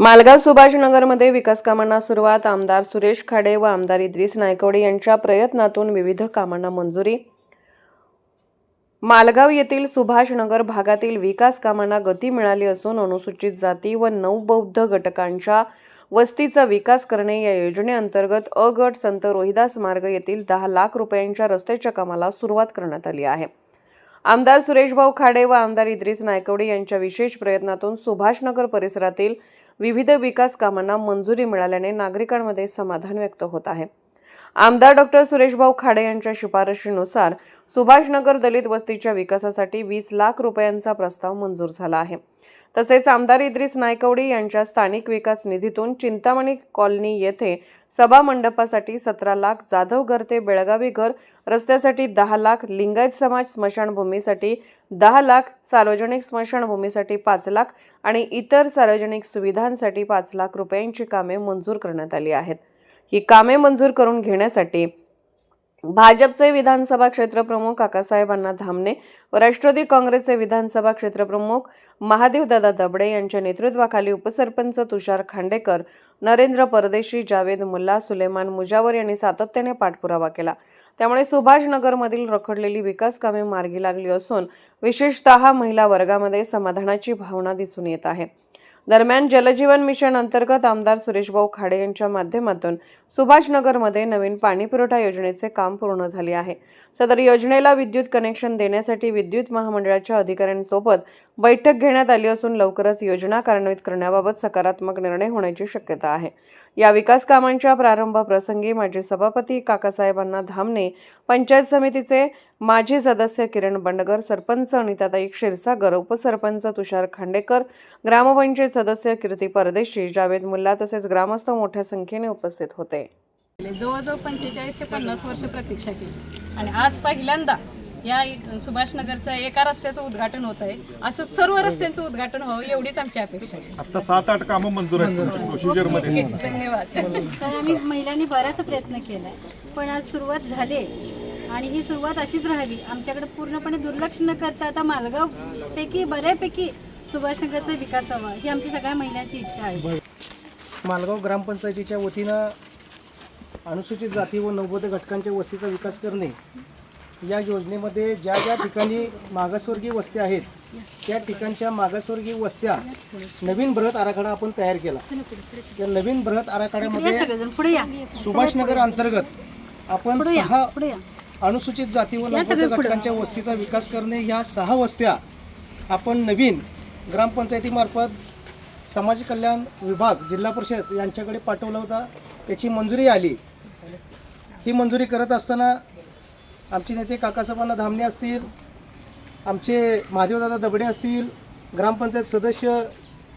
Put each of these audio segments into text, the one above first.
मालगाव सुभाषनगरमध्ये विकास कामांना सुरुवात आमदार सुरेश खाडे व आमदार इद्रिस नायकवडे यांच्या प्रयत्नातून विविध कामांना मंजुरी. मालगाव येथील सुभाषनगर भागातील विकास कामांना गती मिळाली असून अनुसूचित जाती व नवबौद्ध घटकांच्या वस्तीचा विकास करणे या योजनेअंतर्गत अ गट संत रोहिदास मार्ग येथील दहा लाख रुपयांच्या रस्त्याच्या कामाला सुरुवात करण्यात आली आहे. आमदार सुरेशभाऊ खाडे व आमदार इद्रिस नायकवडे यांच्या विशेष प्रयत्नातून सुभाषनगर परिसरातील विविध विकास कामांना मंजुरी मिळाल्याने नागरिकांमध्ये समाधान व्यक्त होत आहे. आमदार डॉक्टर सुरेशभाऊ खाडे यांच्या शिफारशीनुसार सुभाषनगर दलित वस्तीच्या विकासासाठी वीस लाख रुपयांचा प्रस्ताव मंजूर झाला आहे. तसेच आमदार इद्रिस नायकवडी यांच्या स्थानिक विकास निधीतून चिंतामणी कॉलनी येथे सभा मंडपासाठी सतरा लाख जाधव घर ते बेळगावी घर रस्त्यासाठी दहा लाख लिंगायत समाज स्मशानभूमीसाठी दहा लाख सार्वजनिक स्मशानभूमीसाठी पाच लाख आणि इतर सार्वजनिक सुविधांसाठी पाच लाख रुपयांची कामे मंजूर करण्यात आली आहेत. ही कामे मंजूर करून घेण्यासाठी भाजपचे विधानसभा क्षेत्रप्रमुख काकासाहेबांना धामणे व राष्ट्रवादी काँग्रेसचे विधानसभा क्षेत्रप्रमुख महादेवदादा दबडे यांच्या नेतृत्वाखाली उपसरपंच तुषार खांडेकर नरेंद्र परदेशी जावेद मुल्ला सुलेमान मुजावर यांनी सातत्याने पाठपुरावा केला. त्यामुळे सुभाषनगरमधील रखडलेली विकास कामे मार्गी लागली असून विशेषतः महिला वर्गामध्ये समाधानाची भावना दिसून येत आहे. दरम्यान जलजीवन मिशन अंतर्गत आमदार सुरेशभाऊ खाडे यांच्या माध्यमातून सुभाषनगरमध्ये नवीन पाणीपुरवठा योजनेचे काम पूर्ण झाले आहे. सदर योजनेला विद्युत कनेक्शन देण्यासाठी विद्युत महामंडळाच्या अधिकाऱ्यांसोबत बैठक घेण्यात आली असून लवकरच योजना कार्यान्वित करण्याबाबत सकारात्मक निर्णय होण्याची शक्यता आहे. या विकास कामांच्या प्रारंभप्रसंगी माजी सभापती काकासाहेबांना धामणे पंचायत समितीचे माजी सदस्य किरण बंडगर सरपंच अनिताताई क्षीरसागर उपसरपंच तुषार खांडेकर ग्रामपंचायत सदस्य कीर्ती परदेशी जावेद मुल्ला तसेच ग्रामस्थ मोठ्या संख्येने उपस्थित होते. जवळजवळ पंचेचाळीस ते पन्नास वर्ष प्रतीक्षा केली आणि आज पहिल्यांदा या सुभाषनगरच्या एका रस्त्याचं उद्घाटन होत आहे. असं सर्व रस्त्यांचं उद्घाटन व्हावं एवढीच आमची अपेक्षा आहे. आता सात आठ कामं मंजूर आहेत तुमच्या प्रोसिजरमध्ये धन्यवाद. तर आम्ही महिलांनी बराच प्रयत्न केला पण आज सुरुवात झाली आणि ही सुरुवात अशीच राहावी. आमच्याकडे पूर्णपणे दुर्लक्ष न करता आता मालगाव पैकी बऱ्यापैकी सुभाषनगरचा विकास व्हावा ही आमची सगळ्या महिलांची इच्छा आहे. मालगाव ग्रामपंचायतीच्या वतीनं अनुसूचित जाती व नवबोध घटकांच्या वस्तीचा विकास करणे या योजनेमध्ये ज्या ज्या ठिकाणी मागासवर्गीय वस्त्या आहेत त्या ठिकाणच्या मागासवर्गीय वस्त्या नवीन बृहत आराखडा आपण तयार केला. या नवीन बृहत या आराखड्यामध्ये या. सुभाषनगर अंतर्गत आपण या सहा या. अनुसूचित जाती व नवबोध घटकांच्या वस्तीचा विकास करणे ह्या सहा वस्त्या आपण नवीन ग्रामपंचायतीमार्फत समाज कल्याण विभाग जिल्हा परिषद यांच्याकडे पाठवला होता. त्याची मंजुरी आली. ही मंजुरी करत असताना आमचे नेते काकासाहेबांना धामणे असतील आमचे महादेवदादा दबडे असतील ग्रामपंचायत सदस्य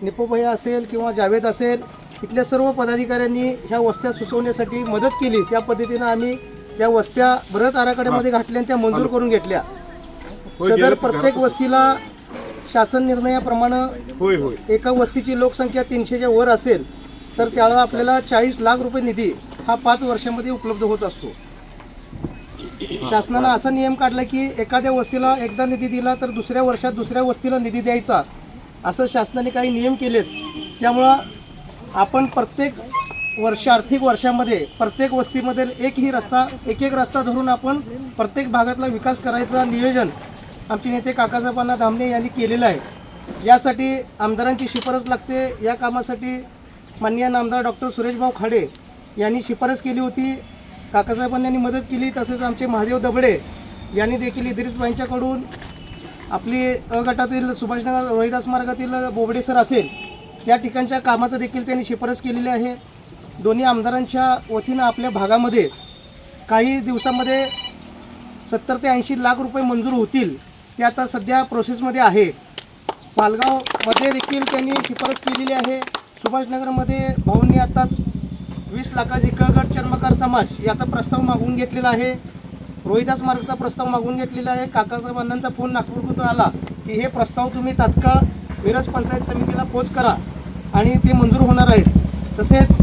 निपोभया असेल किंवा जावेद असेल इथल्या सर्व पदाधिकाऱ्यांनी ह्या वस्त्या सुचवण्यासाठी मदत केली. त्या पद्धतीनं आम्ही त्या वस्त्या बृहत आराखड्यामध्ये घातल्या आणि त्या मंजूर करून घेतल्या. सदर प्रत्येक वस्तीला शासन निर्णयाप्रमाणे होय होय. एका वस्तीची लोकसंख्या तीनशेच्या वर असेल तर त्याला आपल्याला चाळीस लाख रुपये निधी हा पाच वर्षामध्ये उपलब्ध होत असतो. शासनानं असा नियम काढला की एखाद्या वस्तीला एकदा निधी दिला तर दुसऱ्या वर्षात दुसऱ्या वस्तीला निधी द्यायचा. असं शासनाने काही नियम केलेत. त्यामुळं आपण प्रत्येक वर्ष आर्थिक वर्षामध्ये प्रत्येक वस्तीमध्ये एकही रस्ता एक एक रस्ता धरून आपण प्रत्येक भागातला विकास करायचा नियोजन आमचे नेते काकासाहेबांना धामणे यांनी केलेलं आहे. यासाठी आमदारांची शिफारस लागते. या कामासाठी माननीय नामदार डॉक्टर सुरेशभाऊ खाडे यांनी शिफारस केली होती. काकासाहेबांनी यांनी मदत केली तसेच आमचे महादेव दबडे यांनी देखील इद्रिस आपली अ गटातील सुभाषनगर रोहिदास मार्गातील बोबडे सर असेल त्या ठिकाणच्या कामाचं देखील त्यांनी शिफारस केलेली आहे. दोन्ही आमदारांच्या वतीनं आपल्या भागामध्ये काही दिवसामध्ये सत्तर ते ऐंशी लाख रुपये मंजूर होतील ते आता सध्या प्रोसेसमध्ये आहे. पालगावमध्ये देखील त्यांनी शिफारस केलेली आहे. सुभाषनगरमध्ये भाऊंनी आत्ताच वीस लाखाची कळगट चर्मकार समाज याचा प्रस्ताव मागून घेतलेला आहे. रोहिदास मार्गचा प्रस्ताव मागून घेतलेला आहे. काकासाहेबांचा फोन नागपूरमधून आला की हे प्रस्ताव तुम्ही तात्काळ मिरज पंचायत समितीला पोच करा आणि ते मंजूर होणार आहेत. तसेच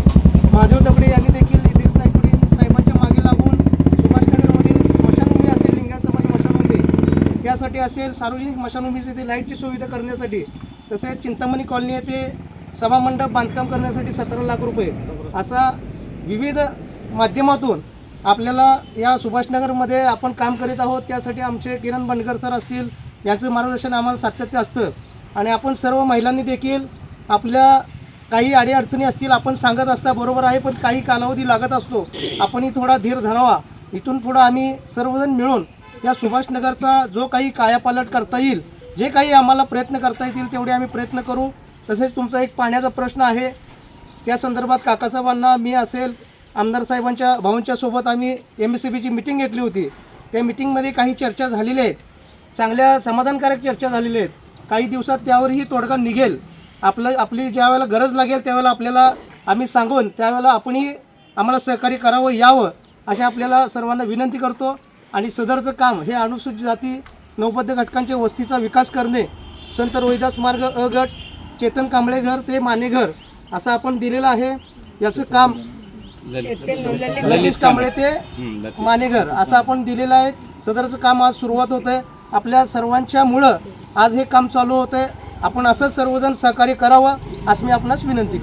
महादेव दगडे यांनी देखील नितीश नायकुडी साहेबांच्या मागे लागून सुभाषनगरमधील स्मशानभूमी असेल लिंगा समाज स्मशानभूमी त्यासाठी असेल सार्वजनिक स्मशानभूमीची ते लाईटची सुविधा करण्यासाठी. तसेच चिंतामणी कॉलनी येथे सभामंडप बांधकाम करण्यासाठी सतरा लाख रुपये असा विविध माध्यमातून आपल्याला या सुभाषनगरमध्ये आपण काम करीत आहोत. त्यासाठी आमचे किरण बंडकर सर असतील यांचं मार्गदर्शन आम्हाला सातत्य असतं. आणि आपण सर्व महिलांनी देखील आपल्या काही अडीअडचणी असतील आपण सांगत असता बरोबर आहे पण काही कालावधी लागत असतो आपणही थोडा धीर धरावा. इथून पुढं आम्ही सर्वजण मिळून या सुभाषनगरचा जो काही कायापालट करता येईल जे काही आम्हाला प्रयत्न करता येतील तेवढे आम्ही प्रयत्न करू. तसेच तुमचा एक पाण्याचा प्रश्न आहे त्या संदर्भात काकासाहेबांना मी असेल आमदार साहेबांच्या भाऊंच्या सोबत आम्ही एम एस सी बीची मिटिंग घेतली होती. त्या मिटिंगमध्ये काही चर्चा झालेल्या आहेत. चांगल्या समाधानकारक चर्चा झालेल्या आहेत. काही दिवसात त्यावरही तोडगा निघेल. आपलं आपली ज्या वेळेला गरज लागेल त्यावेळेला आपल्याला आम्ही सांगून त्यावेळेला आपणही आम्हाला सहकार्य करावं यावं अशा आपल्याला सर्वांना विनंती करतो. आणि सदरचं काम हे अनुसूचित जाती नौबद्ध घटकांच्या वस्तीचा विकास करणे संत रोहिदास मार्ग अ गट चेतन कांबळेघर ते माने घर असं आपण दिलेलं आहे. याचं काम ललित कांबळे ते मानेघर असं आपण दिलेलं आहे. सदरचं काम आज सुरुवात होत आहे आपल्या सर्वांच्या मुळं आज हे काम चालू होत आहे आपण असंच सर्वजण सहकार्य करावं असं मी आपणास विनंती